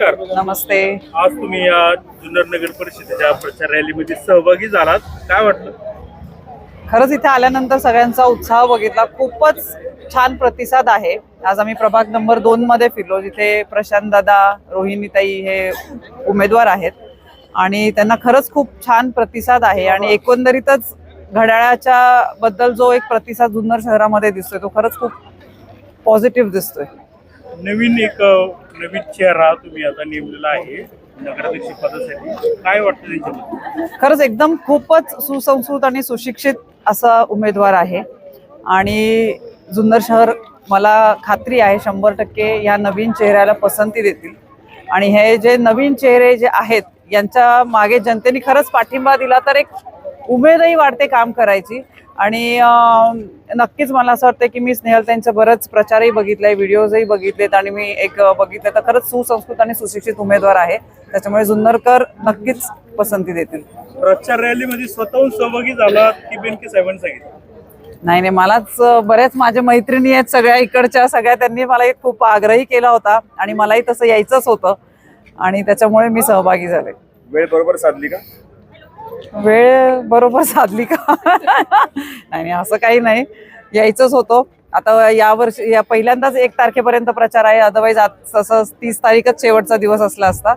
नमस्कार. नमस्ते. आज तुम्ही या जुन्नर नगर परिषदेच्या प्रचार रॅलीमध्ये सहभागी झालात. काय वाटलं? खरंच इथे आल्यानंतर सगळ्यांचा उत्साह बघितला. खूपच छान प्रतिसाद आहे. आज आम्ही प्रभाग नंबर दोन मध्ये फिरलो जिथे प्रशांत दादा रोहिणीताई हे उमेदवार आहेत. आणि त्यांना खरंच खूप छान प्रतिसाद आहे. आणि एकंदरीतच घड्याळाच्या बद्दल जो एक प्रतिसाद जुन्नर शहरामध्ये दिसतोय तो खरंच खूप पॉझिटिव्ह दिसतोय. नवीन एक नवीन चेहरा तुम्ही आता नेमलेला आहे नगराध्यक्ष पदासाठी. काय वाटतं त्यांच्याबद्दल? खरंच एकदम खूपच सुसंस्कृत आणि सुशिक्षित असा उमेदवार आहे. आणि जुन्नर शहर मला खात्री आहे शंभर टक्के या नवीन चेहऱ्याला पसंती देतील. आणि हे जे नवीन चेहरे जे आहेत यांच्या मागे जनतेने खरंच पाठिंबा दिला तर एक उमेदही वाढते काम करायची. आणि नक्कीच मला असं वाटतं की मी स्नेहल त्यांचं बरंच प्रचारही बघितलाय व्हिडिओजही बघितलेत आणि मी एक बघितलं तर खरंच सुसंस्कृत आणि सुशिक्षित उमेदवार आहे. त्याच्यामुळे जुन्नरकर नक्कीच पसंती देतील. प्रचार रॅलीमध्ये स्वतःहून सहभागी झालात की बेनके साहेबांनी सांगितलं नाही नाही मलाच बऱ्याच माझ्या मैत्रिणी आहेत सगळ्या इकडच्या सगळ्या त्यांनी मला एक खूप आग्रही केला होता आणि मलाही तसं यायचंच होतं. आणि त्याच्यामुळे मी सहभागी झाले. वेळ बरोबर साधली का? वेळ बरोबर साधली का? नाही असं काही नाही. यायचंच होतं. आता या वर्षी या पहिल्यांदाच एक तारखेपर्यंत प्रचार आहे. अदरवाईज तसं तीस तारीखच शेवटचा दिवस असला असता.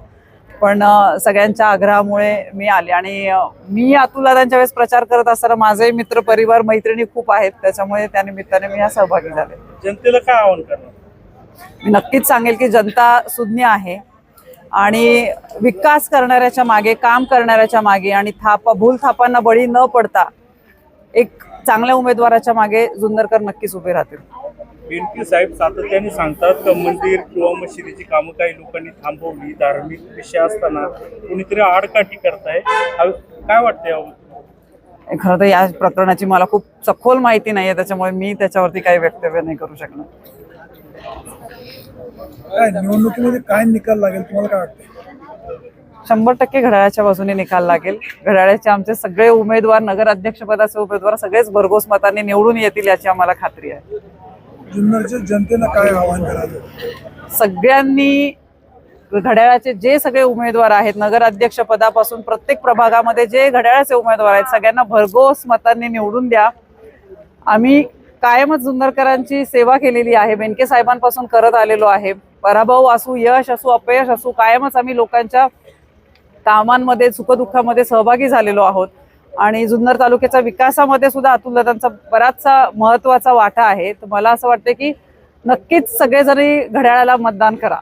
पण सगळ्यांच्या आग्रहामुळे मी आले. आणि मी अतुल दादांच्या वेळेस प्रचार करत असताना माझे मित्र परिवार मैत्रिणी खूप आहेत. त्याच्यामुळे त्या निमित्ताने मी या सहभागी झाले. जनतेला काय आवाहन करणार? मी नक्कीच सांगेल की जनता सुज्ञ आहे. आणि विकास करणाऱ्याच्या मागे काम करणाऱ्याच्या मागे आणि थापा भूल थापांना बळी न पडता एक चांगल्या उमेदवाराच्या मागे जुन्नरकर नक्कीच उभे राहतील. बेनके साहेब सातत्याने सांगतात का मंदिर किंवा मशिदीची कामं काही लोकांनी थांबवली धार्मिक विषय असताना कोणीतरी आडकाठी करताय? काय वाटतं यावर? खरं तर या प्रकरणाची मला खूप सखोल माहिती नाही आहे त्याच्यामुळे मी त्याच्यावरती काही वक्तव्य नाही करू शकणार. काय निवडणुकीमध्ये काय निकाल लागेल तुम्हाला काय वाटतं शंभर टक्के घड्याळाच्या बाजूने निकाल लागेल. घड्याळाचे आमचे सगळे उमेदवार नगर अध्यक्षपदाचे उमेदवार सगळेच भरघोस मताने निवडून येतील याची आम्हाला खात्री आहे. जुन्नरच्या जनतेनं काय आवाहन करायचं सगळ्यांनी घड्याळाचे जे सगळे उमेदवार आहेत नगर अध्यक्ष पदापासून प्रत्येक प्रभागामध्ये जे घड्याळाचे उमेदवार आहेत सगळ्यांना भरघोस मतांनी निवडून द्या. आम्ही कायमच जुन्नरकरांची सेवा केलेली आहे. बेनके साहेबांपासून करत आलेलो आहे. पराभव असू यश असू अपयश असू कायमच आम्ही लोकांच्या कामांमध्ये सुखदुःखामध्ये सहभागी झालेलो आहोत. आणि जुन्नर तालुक्याच्या विकासामध्ये सुद्धा अतुलदादांचा बराचसा महत्त्वाचा वाटा आहे. तर मला असं वाटतं की नक्कीच सगळेजणी घड्याळाला मतदान करा.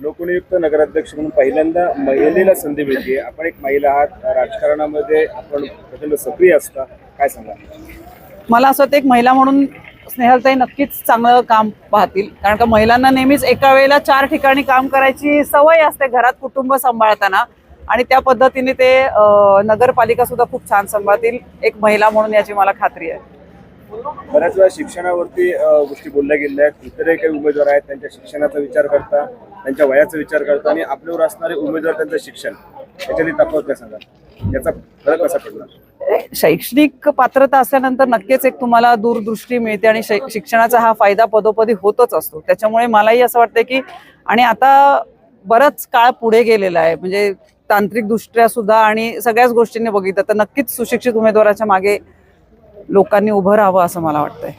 लोकनियुक्त नगराध्यक्ष म्हणून पहिल्यांदा महिलेला संधी मिळते. आपण एक महिला आहात. राजकारणामध्ये आपण प्रचंड सक्रिय असता. काय सांगा मला असं वाटतं एक महिला म्हणून स्नेहलताई नक्कीच चांगलं काम पाहतील. कारण का महिलांना नेहमीच एका वेळेला चार ठिकाणी काम करायची सवय असते घरात कुटुंब सांभाळताना. आणि त्या पद्धतीने ते नगरपालिका सुद्धा खूप छान सांभाळतील. एक महिला म्हणून याची मला खात्री आहे. बऱ्याच वेळा शिक्षणावरती गोष्टी बोलल्या गेल्या आहेत. इतरही काही उमेदवार आहेत त्यांच्या शिक्षणाचा विचार करता त्यांच्या वयाचा विचार करता आणि आपल्यावर असणारे उमेदवार त्यांचं शिक्षण. याच्यातली तफावत काय सांगा याचा फरक कसा पडला शैक्षणिक पात्रता असल्यानंतर नक्कीच एक तुम्हाला दूरदृष्टी मिळते आणि शै- शिक्षणाचा हा फायदा पदोपदी होतच असतो. त्याच्यामुळे मलाही असं वाटतं की आणि आता बराच काळ पुढे गेलेला आहे. म्हणजे तांत्रिकदृष्ट्या सुद्धा आणि सगळ्याच गोष्टींनी बघितलं तर नक्कीच सुशिक्षित उमेदवाराच्या मागे लोकांनी उभं राहावं असं मला वाटतंय.